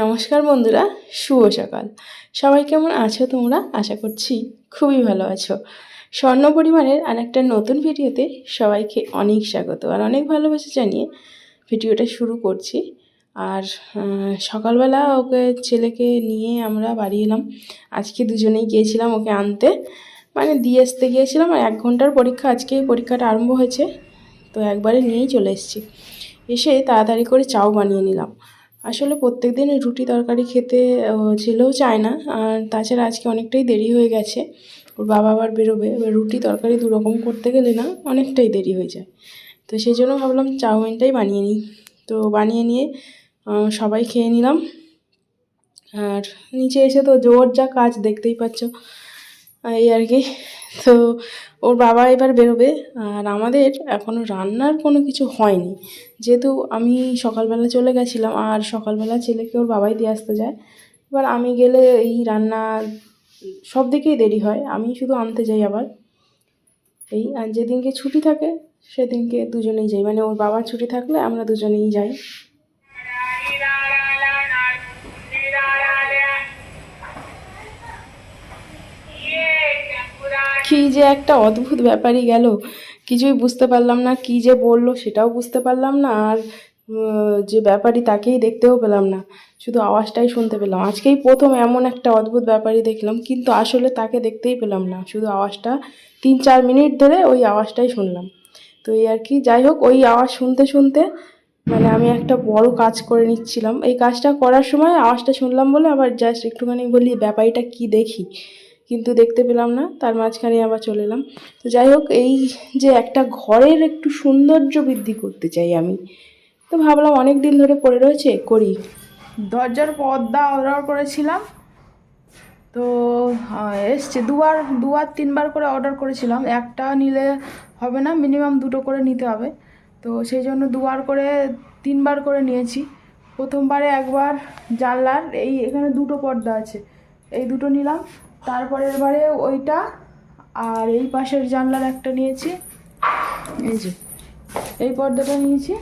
নমস্কার বন্ধুরা, শুভ সকাল। সবাই কেমন আছো তোমরা? আশা করছি খুবই ভালো আছো। স্বর্ণ পরিবারের আর একটা নতুন ভিডিওতে সবাইকে অনেক স্বাগত আর অনেক ভালোবাসা জানিয়ে ভিডিওটা শুরু করছি। আর সকালবেলা ওকে ছেলেকে নিয়ে আমরা বাড়ি এলাম। আজকে দুজনেই গিয়েছিলাম ওকে আনতে। মানে দিয়ে আসতে গিয়েছিলাম আর এক ঘণ্টার পরীক্ষা, আজকে পরীক্ষাটা আরম্ভ হয়েছে। তো একবারে নিয়েই চলে এসেছি। এসে তাড়াতাড়ি করে চাও বানিয়ে নিলাম। আসলে প্রত্যেক দিন রুটি তরকারি খেতে ছেলেও চায় না আর তাছাড়া আজকে অনেকটাই দেরি হয়ে গেছে। ওর বাবা আবার বেরোবে। এবার রুটি তরকারি দু রকম করতে গেলে না অনেকটাই দেরি হয়ে যায়। তো সেই জন্য ভাবলাম চাউমিনটাই বানিয়ে নিই। তো বানিয়ে নিয়ে সবাই খেয়ে নিলাম। আর নিচে এসে তো জোর যা কাজ, দেখতেই পাচ্ছ। এই আর কি। তো ওর বাবা এবার বেরোবে, আর আমাদের এখনও রান্নার কোনো কিছু হয়নি। যেহেতু আমি সকালবেলা চলে গেছিলাম, আর সকালবেলা ছেলেকে ওর বাবাই দিয়ে আসতে যায়। এবার আমি গেলে এই রান্না সব দিকেই দেরি হয়, আমি শুধু আনতে যাই আবার। এই, আর যেদিনকে ছুটি থাকে, সেদিনকে দুজনেই যাই। মানে ওর বাবার ছুটি থাকলে আমরা দুজনেই যাই। কি যে একটা অদ্ভুত ব্যাপারই গেল। কিছুই বুঝতে পারলাম না, কি যে বলল সেটাও বুঝতে পারলাম না, আর যে ব্যাপারই তাকেই দেখতেও পেলাম না। শুধু আওয়াজটাই শুনতে পেলাম। আজকেই প্রথম এমন একটা অদ্ভুত ব্যাপারই দেখলাম, কিন্তু আসলে তাকে দেখতেই পেলাম না। শুধু আওয়াজটা তিন চার মিনিট ধরে ওই আওয়াজটাই শুনলাম। তো এই আর কি, যাই হোক, ওই আওয়াজ শুনতে শুনতে মানে আমি একটা বড় কাজ করে নিচ্ছিলাম। এই কাজটা করার সময় আওয়াজটা শুনলাম বলে আবার জাস্ট একটুখানি বলি, ব্যাপারটা কি দেখি? কিন্তু দেখতে পেলাম না, তার মাঝখানে আবার চলে এলাম। তো যাই হোক, এই যে একটা ঘরের একটু সৌন্দর্য বৃদ্ধি করতে চাই আমি। তো ভাবলাম অনেক দিন ধরে পড়ে রয়েছে, করি। দরজার পর্দা অর্ডার করেছিলাম। তো এসছে, দুবার দুবার, তিনবার করে অর্ডার করেছিলাম। একটা নিলে হবে না মিনিমাম দুটো করে নিতে হবে। তো সেই জন্য দুবার করে, তিনবার করে নিয়েছি। প্রথমবারে একবার জানলার, এই এখানে দুটো পর্দা আছে। এই দুটো নিলাম। তারপরের বারে ওইটা, আর এই পাশের জানলার একটা নিয়েছি। এই যে, এই পর্দাটা নিয়েছি।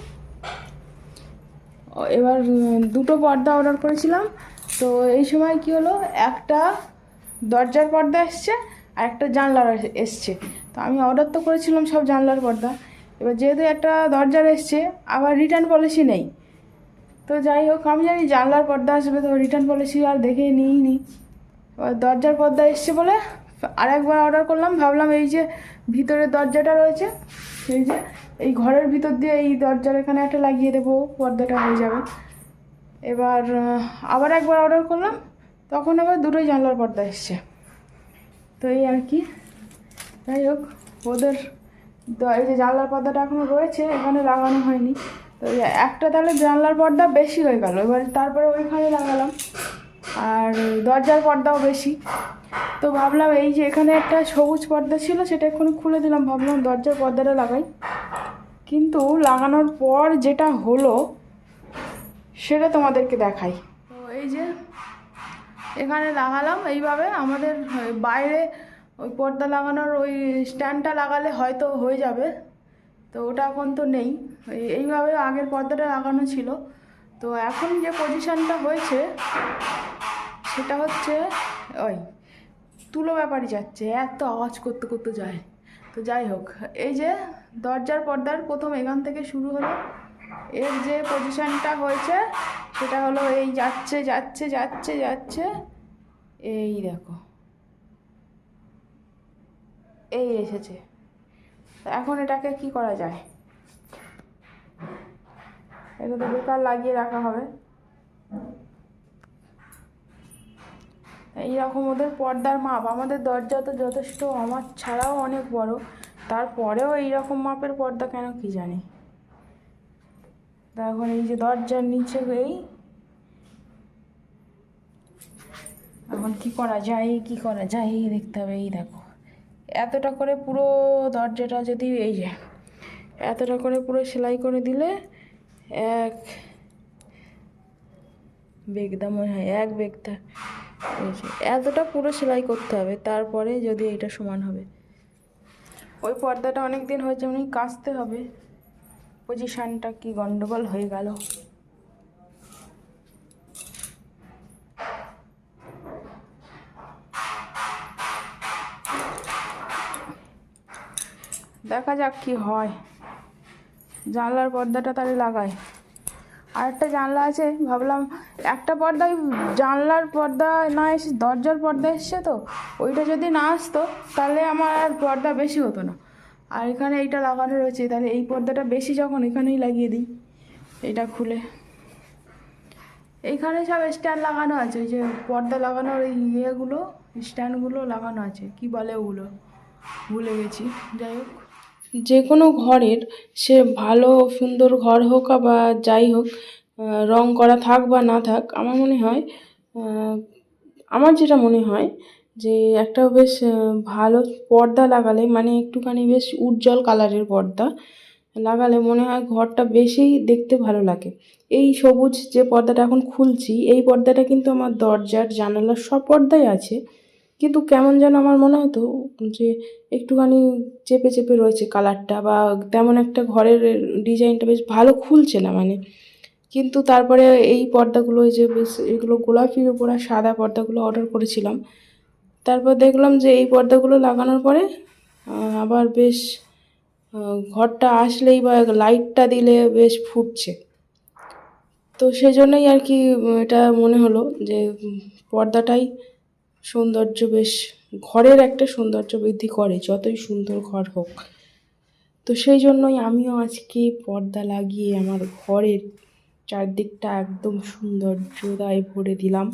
এবার দুটো পর্দা অর্ডার করেছিলাম। তো এই সময় কি হলো, একটা দরজার পর্দা এসছে, আর একটা জানলার এস- এসছে। তো আমি অর্ডার তো করেছিলাম সব জানলার পর্দা। এবার যেহেতু একটা দরজার এসছে, আবার রিটার্ন পলিসি নেই। তো যাই হোক, আমি জানি জানলার পর্দা আসবে, তো রিটার্ন পলিসি আর দেখে নিই নি দরজার পর্দা এসছে বলে আরেকবার অর্ডার করলাম। ভাবলাম এই যে ভিতরের দরজাটা রয়েছে, এই যে এই ঘরের ভিতর দিয়ে এই দরজার এখানে একটা লাগিয়ে দেবো, পর্দাটা হয়ে যাবে। এবার আবার একবার অর্ডার করলাম, তখন আবার দুটোই জানলার পর্দা এসছে। তো এই আর কি। যাই হোক, ওদের এই যে জানলার পর্দাটা এখনও রয়েছে, এখানে লাগানো হয়নি। তো একটা তাহলে জানলার পর্দা বেশি হয়ে গেল। এবার তারপরে ওইখানে লাগালাম। আর দরজার পর্দাও বেশি। তো ভাবলাম এই যে এখানে একটা সবুজ পর্দা ছিল, সেটা এক্ষুনি খুলে দিলাম। ভাবলাম দরজার পর্দাটা লাগাই। কিন্তু লাগানোর পর যেটা হলো, সেটা তোমাদেরকে দেখাই। তো এই যে এখানে লাগালাম। এইভাবে আমাদের বাইরে ওই পর্দা লাগানোর ওই স্ট্যান্ডটা লাগালে হয়তো হয়ে যাবে। তো ওটা এখন তো নেই। এই- এইভাবে আগের পর্দাটা লাগানো ছিল। তো এখন যে পজিশনটা হয়েছে, সেটা হচ্ছে ওই তুলো ব্যাপারই যাচ্ছে, এত আওয়াজ করতে করতে যায়। তো যাই হোক, এই যে দরজার পর্দার প্রথম এখান থেকে শুরু হলো, এর যে পজিশনটা হয়েছে, সেটা হলো এই যাচ্ছে যাচ্ছে যাচ্ছে যাচ্ছে, এই দেখো। এই এসেছে। এখন এটাকে কি করা যায়? এটা তো বেকার লাগিয়ে রাখা হবে। এইরকম ওদের পর্দার মাপ। আমাদের দরজা তো যথেষ্ট, আমার ছাড়াও অনেক বড়। তারপরেও এইরকম মাপের পর্দা কেন কি জানি? এখন এই যে দরজার নিচে এই। এখন কি করা যায়, কি করা যায় দেখতে হবে, এই দেখো। এতটা করে পুরো দরজাটা যদি এই যে, এতটা করে পুরো সেলাই করে দিলে এক বেগদা মনে হয়, এক বেগদা এতটা পুরো সেলাই করতে হবে, তারপরে যদি এটা সমান হবে। ওই পর্দাটা অনেক দিন হয়েছে, উনি কাচতে হবে। পজিশানটা কি গন্ডগোল হয়ে গেল। দেখা যাক কি হয়। জানলার পর্দাটা তাহলে লাগাই আর একটা জানলা আছে, ভাবলাম একটা পর্দায় জানলার পর্দা না এসে দরজার পর্দা এসছে তো, ওইটা যদি না আসতো তাহলে আমার আর পর্দা বেশি হতো না। আর এখানে এইটা লাগানো রয়েছে, তাহলে এই পর্দাটা বেশি যখন এখানেই লাগিয়ে দিই এটা খুলে। এইখানে সব স্ট্যান্ড লাগানো আছে, ওই যে পর্দা লাগানোর এই ইয়েগুলো, স্ট্যান্ডগুলো লাগানো আছে, কি বলে ওগুলো? ভুলে গেছি, যাই হোক। যে কোনো ঘরের, সে ভালো সুন্দর ঘর হোক বা যাই হোক রং করা থাক বা না থাক, আমার মনে হয় আমার যেটা মনে হয় যে একটা বেশ ভালো পর্দা লাগালে মানে একটুখানি বেশ উজ্জ্বল কালারের পর্দা লাগালে মনে হয় ঘরটা বেশি দেখতে ভালো লাগে। এই সবুজ যে পর্দাটা এখন খুলছি, এই পর্দাটা কিন্তু আমার দরজার জানালার সব পর্দাই আছে। কিন্তু কেমন যেন আমার মনে হতো যে একটুখানি চেপে চেপে রয়েছে কালারটা বা তেমন একটা ঘরের ডিজাইনটা বেশ ভালো খুলছে না মানে। কিন্তু তারপরে এই পর্দাগুলো যে বেশ এগুলো গোলাপির উপর আর সাদা পর্দাগুলো অর্ডার করেছিলাম। তারপর দেখলাম যে এই পর্দাগুলো লাগানোর পরে আবার বেশ ঘরটা আসলেই বা লাইটটা দিলে বেশ ফুটছে। তো সেই জন্যই আর কি এটা মনে হলো যে পর্দাটাই সৌন্দর্য বেশ, ঘরের একটা সৌন্দর্য বৃদ্ধি করে, যতই সুন্দর ঘর হোক। তো সেই জন্যই আমিও আজকে পর্দা লাগিয়ে আমার ঘরের চারদিকটা একদম সৌন্দর্যদায় ভরে দিলাম।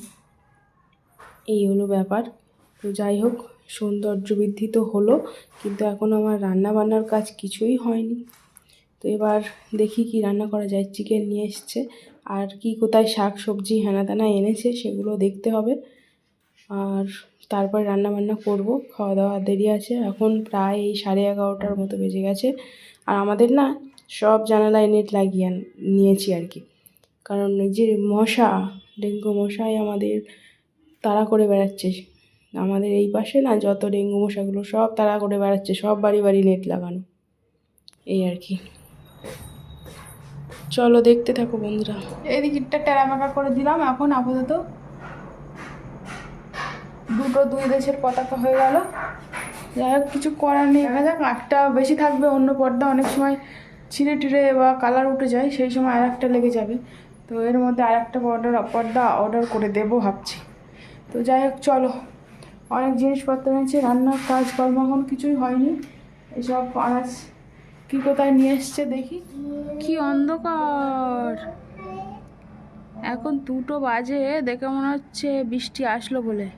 এই হলো ব্যাপার। তো যাই হোক, সৌন্দর্য বৃদ্ধি তো হলো, কিন্তু এখন আমার রান্না বান্নার কাজ কিছুই হয়নি। তো এবার দেখি কি রান্না করা যায়। চিকেন নিয়ে এসছে। আর কি কোথায় শাক সবজি হেনা তেনা এনেছে, সেগুলো দেখতে হবে। আর তারপর রান্না বান্না করব খাওয়া দাওয়া দেরি আছে, এখন প্রায় এই সাড়ে এগারোটার মতো বেজে গেছে। আর আমাদের না সব জানালায় নেট লাগিয়ে নিয়েছি আর কি। কারণ যে মশা, ডেঙ্গু মশাই আমাদের তাড়া করে বেড়াচ্ছে। আমাদের এই পাশে না যত ডেঙ্গু মশাগুলো সব তাড়া করে বেড়াচ্ছে, সব বাড়ি বাড়ি নেট লাগানো। এই আর কি। চলো দেখতে থাকো বন্ধুরা। এই দিকটা টেরামাকা করে দিলাম, এখন আপাতত দুটো দুই দেশের পতাকা হয়ে গেল। যাই হোক, কিছু করার নেই। দেখা যাক একটা বেশি থাকবে, অন্য পর্দা অনেক সময় ছিঁড়ে টিড়ে বা কালার উঠে যায়, সেই সময় আর একটা লেগে যাবে। তো এর মধ্যে আর একটা পর্দার পর্দা অর্ডার করে দেবো ভাবছি। তো যাই হোক, চলো। অনেক জিনিসপত্র এনেছে, রান্নার কাজকর্ম এখন কিছুই হয়নি। এসব আনাজ কি কোথায় নিয়ে এসছে দেখি। কি অন্ধকার! এখন দুটো বাজে, দেখে মনে হচ্ছে বৃষ্টি আসলো বলে।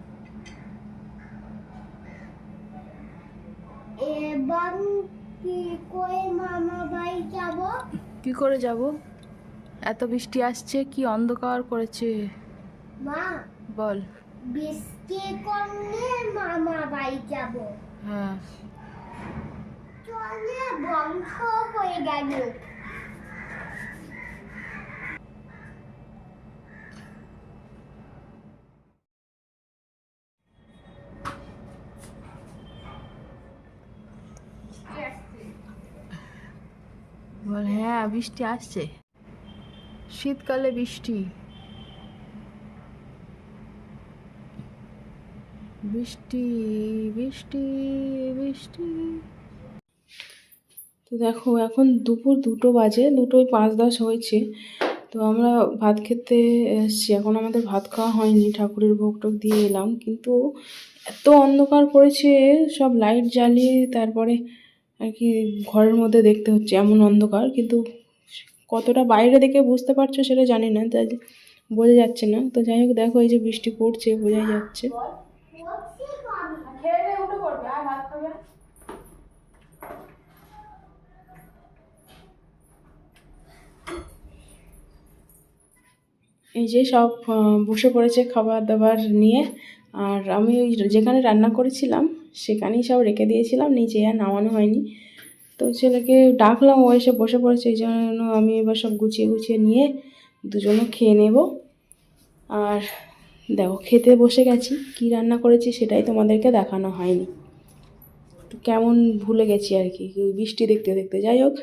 কি করে যাব। কি করে যাব? এত বৃষ্টি আসছে কি অন্ধকার করেছে। মা বল। বৃষ্টি কমলে মামা বাড়ি যাব। হ্যাঁ। চলে বংশ হয়ে গেল বল হ্যাঁ বৃষ্টি আসছে। শীতকালে বৃষ্টি। বৃষ্টি বৃষ্টি বৃষ্টি। তো দেখো, এখন দুপুর দুটো বাজে দুটোই পাঁচ দশ হয়েছে। তো আমরা ভাত খেতে এসেছি। এখন আমাদের ভাত খাওয়া হয়নি, ঠাকুরের ভোগ টোক দিয়ে এলাম। কিন্তু এত অন্ধকার করেছে সব লাইট জ্বালিয়ে তারপরে আর কি ঘরের মধ্যে দেখতে হচ্ছে, এমন অন্ধকার। কিন্তু কতটা বাইরে দেখে বুঝতে পারছ সেটা জানি না তাই বোঝা যাচ্ছে না। তো যাই হোক, দেখো এই যে বৃষ্টি পড়ছে, বোঝাই যাচ্ছে। এই যে সব বসে পড়েছে খাবার দাবার নিয়ে। আর আমি ওই যেখানে রান্না করেছিলাম, সেখানেই সব রেখে দিয়েছিলাম, নিচে আর নামানো হয়নি। তো ছেলেকে ডাকলাম, ও এসে বসে পড়েছে, এই জন্য আমি এবার সব গুছিয়ে গুছিয়ে নিয়ে দুজনে খেয়ে নেব। আর দেখো, খেতে বসে গেছি, কি রান্না করেছি সেটাই তোমাদেরকে দেখানো হয়নি। তো কেমন ভুলে গেছি আর কি বৃষ্টি দেখতে দেখতে। যাই হোক,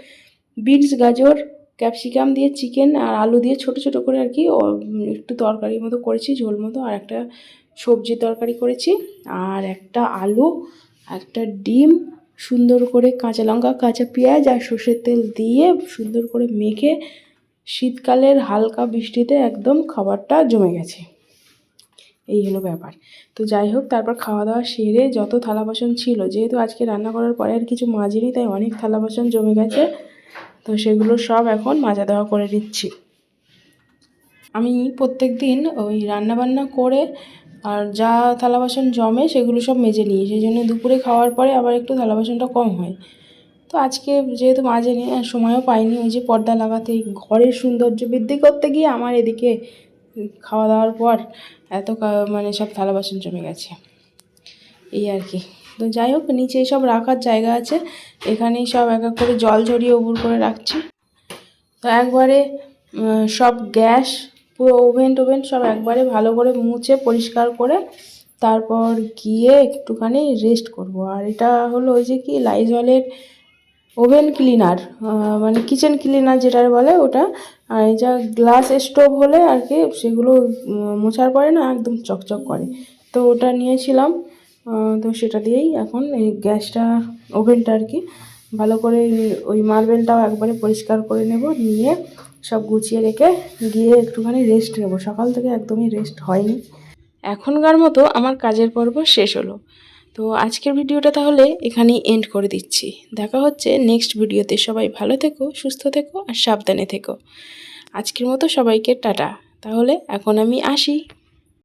বিনস, গাজর, ক্যাপসিকাম দিয়ে চিকেন আর আলু দিয়ে ছোট ছোট করে আর কি একটু তরকারির মতো করেছি, ঝোল মতো, আর একটা সবজি তরকারি করেছি। আর একটা আলু, একটা ডিম সুন্দর করে কাঁচা লঙ্কা, কাঁচা পেঁয়াজ আর সর্ষের তেল দিয়ে সুন্দর করে মেখে শীতকালের হালকা বৃষ্টিতে একদম খাবারটা জমে গেছে। এই হলো ব্যাপার। তো যাই হোক, তারপর খাওয়া দাওয়া সেরে যত থালা বাসন ছিল, যেহেতু আজকে রান্না করার পরে আর কিছু মাজিনি তাই অনেক থালা বাসন জমে গেছে, তো সেগুলো সব এখন মাজা দেওয়া করে দিচ্ছি আমি প্রত্যেক দিন ওই রান্নাবান্না করে আর যা থালা বাসন জমে সেগুলো সব মেজে নিই, সেই জন্য দুপুরে খাওয়ার পরে আবার একটু থালা বাসনটা কম হয়। তো আজকে যেহেতু মাজেনি আর সময়ও পাইনি, ওই যে পর্দা লাগাতে, ঘরের সৌন্দর্য বৃদ্ধি করতে গিয়ে আমার এদিকে খাওয়া দাওয়ার পর এত মানে সব থালা বাসন জমে গেছে। এই আর কি। তো যাই হোক, নিচে সব রাখার জায়গা আছে, এখানেই সব এক এক করে জল ঝরিয়ে উবুর করে রাখছি। তো একবারে সব গ্যাস পুরো ওভেন টোভেন সব একবারে ভালো করে মুছে, পরিষ্কার করে তারপর গিয়ে একটুখানি রেস্ট করব। আর এটা হলো ওই যে কি লাইজলের ওভেন ক্লিনার মানে কিচেন ক্লিনার যেটা বলে ওটা। আর যা গ্লাস স্টোভ হলে আর কি, সেগুলো মোছার পরে না একদম চকচক করে। তো ওটা নিয়েছিলাম তো সেটা দিয়েই এখন এই গ্যাসটা, ওভেনটা আর কি, ভালো করে ওই মার্বেলটাও একবারে পরিষ্কার করে নেব, নিয়ে সব গুছিয়ে রেখে গিয়ে একটুখানি রেস্ট নেব। সকাল থেকে একদমই রেস্ট হয়নি। এখনকার মতো আমার কাজের পর্ব শেষ হলো। তো আজকের ভিডিওটা তাহলে এখানেই এন্ড করে দিচ্ছি। দেখা হচ্ছে নেক্সট ভিডিওতে সবাই ভালো থেকো, সুস্থ থেকো আর সাবধানে থেকো। আজকের মতো সবাইকে টাটা। তাহলে এখন আমি আসি।